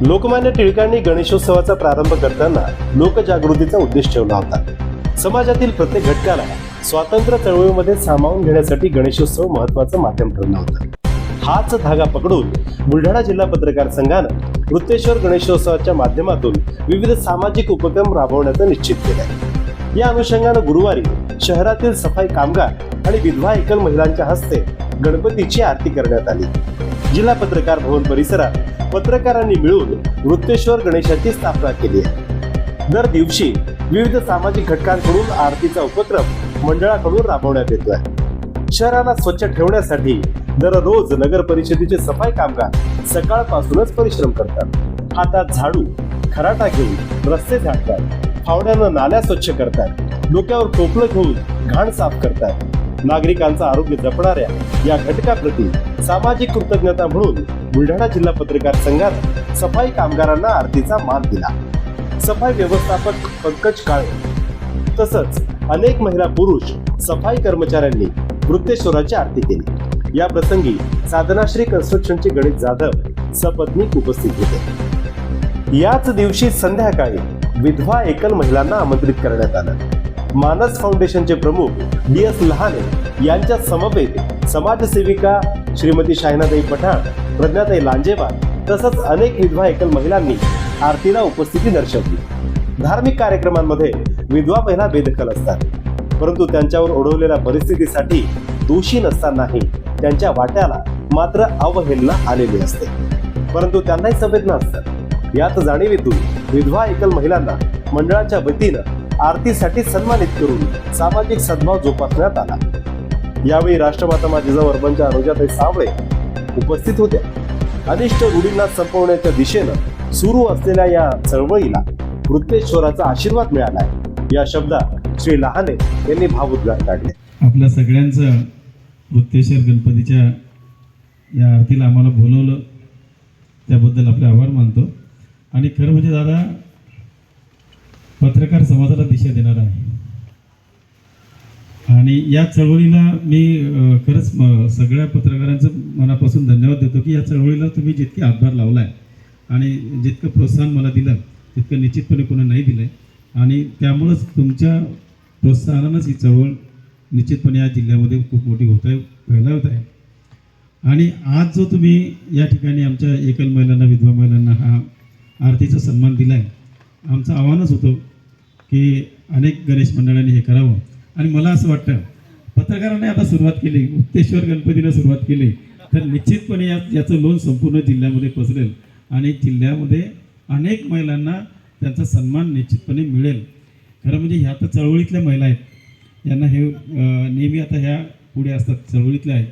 लोकमान्य टिळकांनी गणेशोत्सवाचा प्रारंभ करताना लोकजागृतीचा उद्देश ठेवला होता. समाजातील प्रत्येक घटकाला स्वातंत्र्य चळवळीमध्ये सामावून घेण्यासाठी गणेशोत्सव महत्वाचं माध्यम ठरला होता. हाच धागा पकडून बुलढाणा जिल्हा पत्रकार संघानं वृत्तेश्वर गणेशोत्सवाच्या माध्यमातून विविध सामाजिक उपक्रम राबवण्याचं निश्चित केलं या अनुषंगानं गुरुवारी शहरातील सफाई कामगार आणि विधवा एकल महिलांच्या हस्ते गणपतीची आरती करण्यात आली. जिल्हा पत्रकार भवन परिसरात पत्रकारांनी मिळून वृत्तेश्वर गणेशाची स्थापना केली आहे. दर दिवशी विविध सामाजिक घटकांकडून आरतीचा उपक्रम मंडळाकडून राबवण्यात येतो आहे. शहराला स्वच्छ ठेवण्यासाठी दररोज नगर परिषदेचे सफाई कामगार सकाळपासूनच परिश्रम करतात. हातात झाडू खराटा घेऊन रस्ते झाडतात. फावड्यानं नाल्या स्वच्छ करतात. डोक्यावर टोपलं घेऊन घाण साफ करतात. नागरिकांचं आरोग्य जपणाऱ्या या घटकाप्रती सामाजिक कृतज्ञता म्हणून बुलढाणा जिल्हा पत्रकार संघात सफाई कामगारांना आरतीचा मान दिला. सफाई व्यवस्थापक पंकज काळे. तसंच अनेक महिला पुरुष सफाई कर्मचाऱ्यांनी वृत्तेश्वराची आरती केली. या प्रसंगी साधनाश्री कन्स्ट्रक्शनचे गणेश जाधव सपत्नीक उपस्थित होते. याच दिवशी संध्याकाळी विधवा एकल महिलांना आमंत्रित करण्यात आलं. मानस फाउंडेशनचे प्रमुख डी एस लहाने यांच्या समवेत समाजसेविका श्रीमती शाहिनाताई पठाण प्रज्ञाताई लांजेवार तसंच अनेक विधवा एकल महिलांनी आरतीला उपस्थिती दर्शवली. धार्मिक कार्यक्रमांमध्ये विधवा महिला बेदखल असतात. परंतु त्यांच्यावर ओढवलेल्या परिस्थितीसाठी दोषी नसतानाही त्यांच्या वाट्याला मात्र अवहेलना आलेली असते. परंतु त्यांनाही संवेदना असतात. यात जाणीवेतून विधवा एकल महिलांना मंडळाच्या वतीनं आरतीसाठी सन्मानित करून सामाजिक सद्भाव जोपासण्यात आला. यावेळी राष्ट्रमाता माजिजाऊ अर्बनच्या अनुजाताई सावळे उपस्थित होत्या. अनिष्ट रूढींना संपवण्याच्या दिशेनं सुरू असलेल्या या चळवळीला वृत्तेश्वराचा आशीर्वाद मिळाला या शब्दात श्री लहाने यांनी भावोद्गार काढले आपल्या सगळ्यांचं वृत्तेश्वर गणपतीच्या या आरतीला आम्हाला बोलवलं. त्याबद्दल आपले आभार मानतो. आणि खरं म्हणजे दादा पत्रकार समाजाला दिशा देणार आहे. आणि या चळवळीला मी खरंच म- सगळ्या पत्रकारांचं मनापासून धन्यवाद देतो की या चळवळीला तुम्ही जितकी हातभार लावलाय आणि जितकं प्रोत्साहन मला दिलं तितकं निश्चितपणे कोणी नाही दिलंय. आणि त्यामुळंच तुमच्या प्रोत्साहनानंच ही चळवळ निश्चितपणे या जिल्ह्यामध्ये खूप मोठी होत आहे व्हायला होत आहे. आणि आज जो तुम्ही या ठिकाणी आमच्या एकल महिलांना विधवा महिलांना हा आरतीचा सन्मान दिला आहे आमचं आव्हानच होतं की अनेक गणेश मंडळांनी हे करावं. आणि मला असं वाटतं पत्रकारांनी आता सुरुवात केली मुक्तेश्वर गणपतीनं सुरुवात केली. तर निश्चितपणे या याचं लोन संपूर्ण जिल्ह्यामध्ये पसरेल आणि जिल्ह्यामध्ये अनेक महिलांना त्यांचा सन्मान निश्चितपणे मिळेल. खरं म्हणजे ह्या तर चळवळीतल्या महिला आहेत. यांना हे नेहमी आता ह्या पुढे असतात चळवळीतल्या आहेत.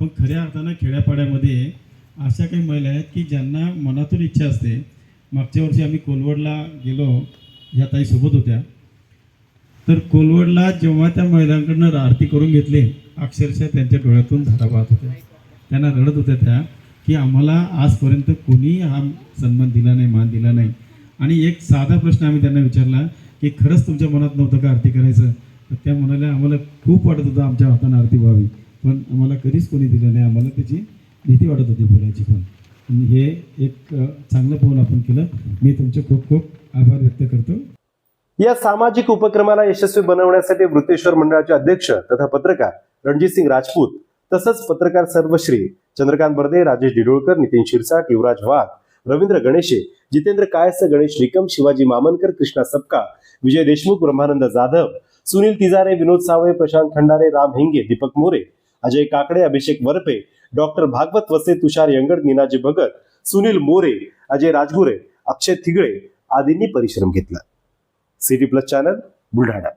पण खऱ्या अर्थानं खेड्यापाड्यामध्ये अशा काही महिला आहेत की ज्यांना मनातून इच्छा असते मागच्या वर्षी आम्ही कोलवडला गेलो ह्या ताईसोबत होत्या. तर कोलवडला जेव्हा त्या महिलांकडनं आरती करून घेतले अक्षरशः त्यांच्या डोळ्यातून धारा पाहत होत्या. त्यांना रडत होत्या त्या की आम्हाला आजपर्यंत कोणीही हा सन्मान दिला नाही मान दिला नाही. आणि एक साधा प्रश्न आम्ही त्यांना विचारला की खरंच तुमच्या मनात नव्हतं का आरती करायचं? तर त्या म्हणाल्या आम्हाला खूप वाटत होतं आमच्या हातानं आरती व्हावी पण आम्हाला कधीच कोणी दिलं नाही आम्हाला त्याची भीती वाटत होती बोलायची पण. हे एक चांगलं पाऊल आपण केलं. मी तुमचे खूप खूप आभार व्यक्त करतो. या सामाजिक उपक्रमाला यशस्वी बनवण्यासाठी वृत्तेश्वर मंडळाचे अध्यक्ष तथा पत्रकार रणजितसिंग राजपूत तसंच पत्रकार सर्वश्री चंद्रकांत बर्दे राजेश डिडोळकर नितीन शिरसाट युवराज वाघ रवींद्र गणेशे जितेंद्र कायस गणेश निकम शिवाजी मामनकर कृष्णा सपका विजय देशमुख ब्रह्मानंद जाधव सुनील तिजारे विनोद सावळे प्रशांत खंडारे राम हिंगे दीपक मोरे अजय काकडे अभिषेक वरपे डॉक्टर भागवत वसे तुषार यंगड निनाजी भगत सुनील मोरे अजय राजगुरे अक्षय थिगळे आदींनी परिश्रम घेतला. City plus channel Buldhana